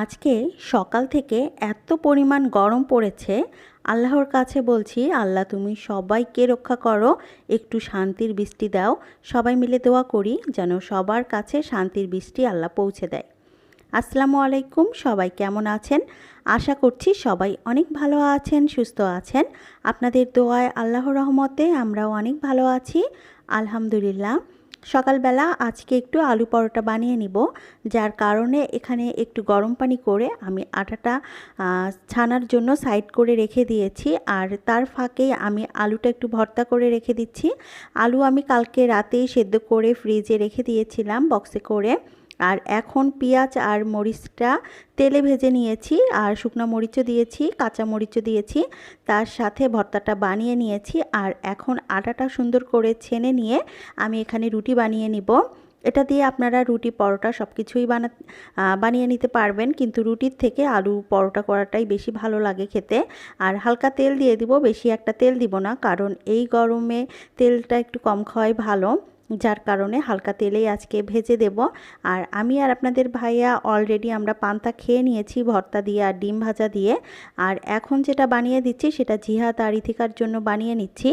আজকে সকাল থেকে এত পরিমাণ গরম পড়েছে, আল্লাহর কাছে বলছি, আল্লাহ তুমি সবাইকে রক্ষা করো, একটু শান্তির বৃষ্টি দাও, সবাই মিলে দোয়া করি যেন সবার কাছে শান্তির বৃষ্টি আল্লাহ পৌঁছে দেয়। আসসালামু আলাইকুম, সবাই কেমন আছেন? আশা করছি সবাই অনেক ভালো আছেন, সুস্থ আছেন। আপনাদের দোয়ায় আল্লাহর রহমতে আমরাও অনেক ভালো আছি, আলহামদুলিল্লাহ। সকালবেলা আজকে একটু আলু পরোটা বানিয়ে নিব, যার কারণে এখানে একটু গরম পানি করে আমি আটাটা ছানার জন্য সাইড করে রেখে দিয়েছি। আর তার ফাঁকেই আমি আলুটা একটু ভর্তা করে রেখে দিচ্ছি। আলু আমি কালকে রাতেই সেদ্ধ করে ফ্রিজে রেখে দিয়েছিলাম বক্সে করে। আর এখন পেঁয়াজ আর মরিচটা তেলে ভেজে নিয়েছি আর শুকনো মরিচও দিয়েছি, কাঁচা মরিচও দিয়েছি। তার সাথে ভর্তাটা বানিয়ে নিয়েছি আর এখন আটাটা সুন্দর করে ছেনে নিয়ে আমি এখানে রুটি বানিয়ে নিব। এটা দিয়ে আপনারা রুটি, পরোটা সব কিছুই বানা বানিয়ে নিতে পারবেন কিন্তু রুটির থেকে আলু, পরোটা করাটাই বেশি ভালো লাগে খেতে। আর হালকা তেল দিয়ে দিব, বেশি একটা তেল দিব না কারণ এই গরমে তেলটা একটু কম খাওয়াই ভালো। যার কারণে হালকা তেলেই আজকে ভেজে দেব। আর আমি আর আপনাদের ভাইয়া অলরেডি আমরা পান্তা খেয়ে নিয়েছি, ভর্তা দিয়ে আর ডিম ভাজা দিয়ে। আর এখন যেটা বানিয়ে দিচ্ছি সেটা জিহাদ আর ইথিকার জন্য বানিয়ে নিচ্ছি।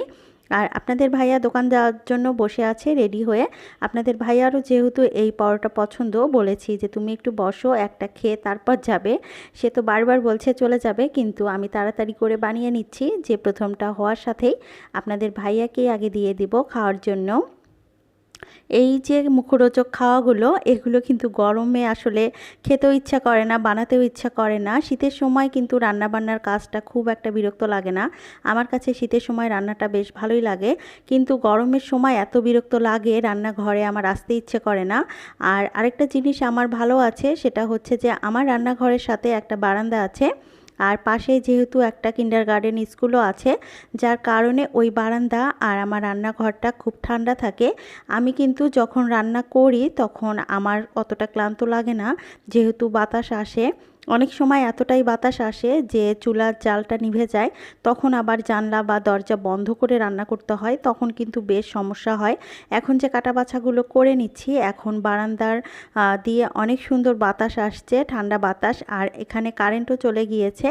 আর আপনাদের ভাইয়া দোকান যাওয়ার জন্য বসে আছে রেডি হয়ে। আপনাদের ভাইয়ারও যেহেতু এই পরোটা পছন্দ, বলেছি যে তুমি একটু বসো, একটা খেয়ে তারপর যাবে। সে তো বারবার বলছে চলে যাবে, কিন্তু আমি তাড়াতাড়ি করে বানিয়ে নিচ্ছি, যে প্রথমটা হওয়ার সাথেই। আপনাদের ভাইয়াকেই আগে দিয়ে দিব খাওয়ার জন্য। এই যে মুখরোচক খাওয়াগুলো, এগুলো কিন্তু গরমে আসলে খেতেও ইচ্ছা করে না, বানাতেও ইচ্ছা করে না। শীতের সময় কিন্তু রান্নাবান্নার কাজটা খুব একটা বিরক্ত লাগে না। আমার কাছে শীতের সময় রান্নাটা বেশ ভালোই লাগে। কিন্তু গরমের সময় এত বিরক্ত লাগে, রান্নাঘরে আমার আসতে ইচ্ছে করে না। আর আরেকটা জিনিস আমার ভালো আছে, সেটা হচ্ছে যে আমার রান্নাঘরের সাথে একটা বারান্দা আছে। আর পাশে যেহেতু একটা কিন্ডার গার্ডেন স্কুলও আছে, যার কারণে ওই বারান্দা আর আমার রান্নাঘরটা খুব ঠান্ডা থাকে। আমি কিন্তু যখন রান্না করি তখন আমার অতটা ক্লান্ত লাগে না, যেহেতু বাতাস আসে। অনেক সময় এতটাই বাতাস আসে যে চুলার জালটা নিভে যায়, তখন আবার জানলা বা দরজা বন্ধ করে রান্না করতে হয়, তখন কিন্তু বেশ সমস্যা হয়। এখন যে কাটা বাছাগুলো করে নিচ্ছি, এখন বারান্দার দিয়ে অনেক সুন্দর বাতাস আসছে, ঠান্ডা বাতাস, আর এখানে কারেন্টও চলে গিয়েছে।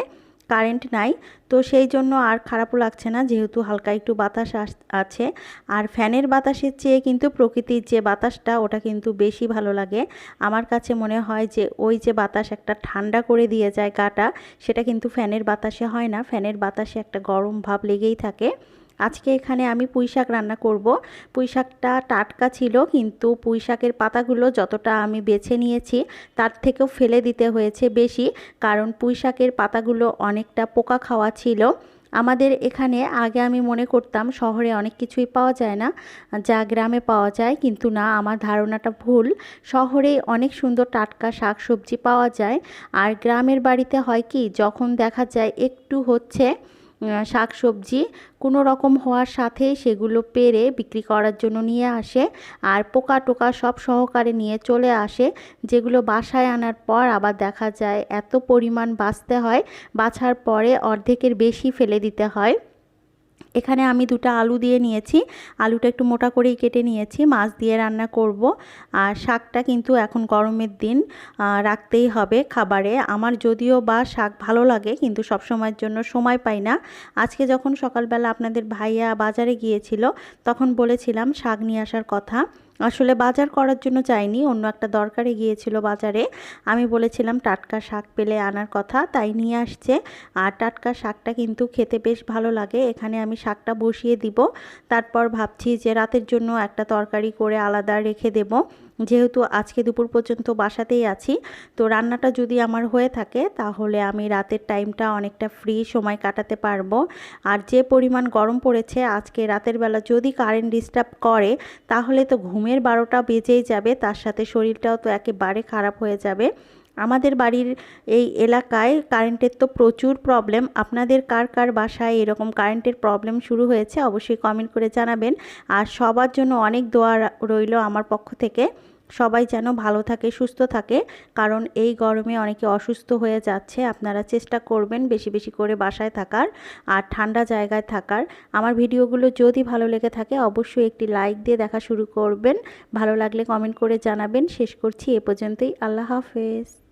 কারেন্ট নাই। তো সেই জন্য আর খারাপও লাগছে না, যেহেতু হালকা একটু বাতাস আছে। আর ফ্যানের বাতাসের চেয়ে কিন্তু প্রকৃতির যে বাতাসটা, ওটা কিন্তু বেশি ভালো লাগে। আমার কাছে মনে হয় যে, ওই যে বাতাস একটা ঠান্ডা করে দিয়ে যায় গাটা, সেটা কিন্তু ফ্যানের বাতাসে হয় না। ফ্যানের বাতাসে একটা গরম ভাব লেগেই থাকে। আজকে এখানে আমি পুঁই শাক রান্না করব। পুঁই শাকটা টাটকা ছিল, কিন্তু পুঁই শাকের পাতাগুলো যতটা আমি বেছে নিয়েছি, তার থেকেও ফেলে দিতে হয়েছে বেশি, কারণ পুঁই শাকের পাতাগুলো অনেকটা পোকা খাওয়া ছিল। আমাদের এখানে আগে আমি মনে করতাম শহরে অনেক কিছুই পাওয়া যায় না, যা গ্রামে পাওয়া যায়, কিন্তু না, আমার ধারণাটা ভুল। শহরে অনেক সুন্দর টাটকা শাক সবজি পাওয়া যায়, আর গ্রামের বাড়িতে হয় কি, যখন দেখা যায় একটু হচ্ছে শাক সবজি কোনো রকম হওয়ার সাথে সেগুলো পেরে বিক্রি করার জন্য নিয়ে আসে আর পোকা টোকা সব সহকারে নিয়ে চলে আসে, যেগুলো বাসায় আনার পর আবার দেখা যায় এত পরিমাণ বাঁচতে হয়, বাছার পরে অর্ধেকের বেশি ফেলে দিতে হয়। এখানে আমি দুটো আলু দিয়ে নিয়েছি। আলুটা একটু মোটা করেই কেটে নিয়েছি, মাছ দিয়ে রান্না করব। আর শাকটা কিন্তু এখন গরমের দিন রাখতেই হবে খাবারে। আমার যদিও বা শাক ভালো লাগে, কিন্তু সব সময়ের জন্য সময় পাই না। আজকে যখন সকালবেলা আপনাদের ভাইয়া বাজারে গিয়েছিল, তখন বলেছিলাম শাক নিয়ে আসার কথা। আসলে বাজার করার জন্য চাইনি অন্য একটা দরকারে গিয়েছিল বাজারে। আমি বলেছিলাম টাটকা শাক পেলে আনার কথা, তাই নিয়ে আসছে। আর টাটকা শাকটা কিন্তু খেতে বেশ ভালো লাগে, এখানে আমি শাকটা বসিয়ে দিব। তারপর ভাবছি যে রাতের জন্য একটা তরকারি করে আলাদা রেখে দেব। যেহেতু আজকে দুপুর পর্যন্ত বাসাতেই আছি, তো রান্নাটা যদি আমার হয়ে থাকে, তাহলে আমি রাতের টাইমটা অনেকটা ফ্রি সময় কাটাতে পারব। আর যে পরিমাণ গরম পড়েছে, আজকে রাতের বেলা যদি কারেন্ট ডিস্টার্ব করে, তাহলে তো ঘুমের বারোটা বেজেই যাবে, তার সাথে শরীরটাও তো একেবারে খারাপ হয়ে যাবে। আমাদের বাড়ির এই এলাকায় কারেন্টের তো প্রচুর প্রবলেম আপনাদের কার কার বাসায় এরকম কারেন্টের প্রবলেম শুরু হয়েছে অবশ্যই কমেন্ট করে জানাবেন। আর সবার জন্য অনেক দোয়া রইল আমার পক্ষ থেকে। সবাই যেন ভালো থাকে, সুস্থ থাকে। কারণ এই গরমে অনেকে অসুস্থ হয়ে যাচ্ছে। আপনারা চেষ্টা করবেন বেশি বেশি করে বাসায় থাকার আর ঠান্ডা জায়গায় থাকার। আমার ভিডিওগুলো যদি ভালো লেগে থাকে অবশ্যই একটি লাইক দিয়ে দেখা শুরু করবেন। ভালো লাগলে কমেন্ট করে জানাবেন। শেষ করছি এ পর্যন্তই। আল্লাহ হাফেজ।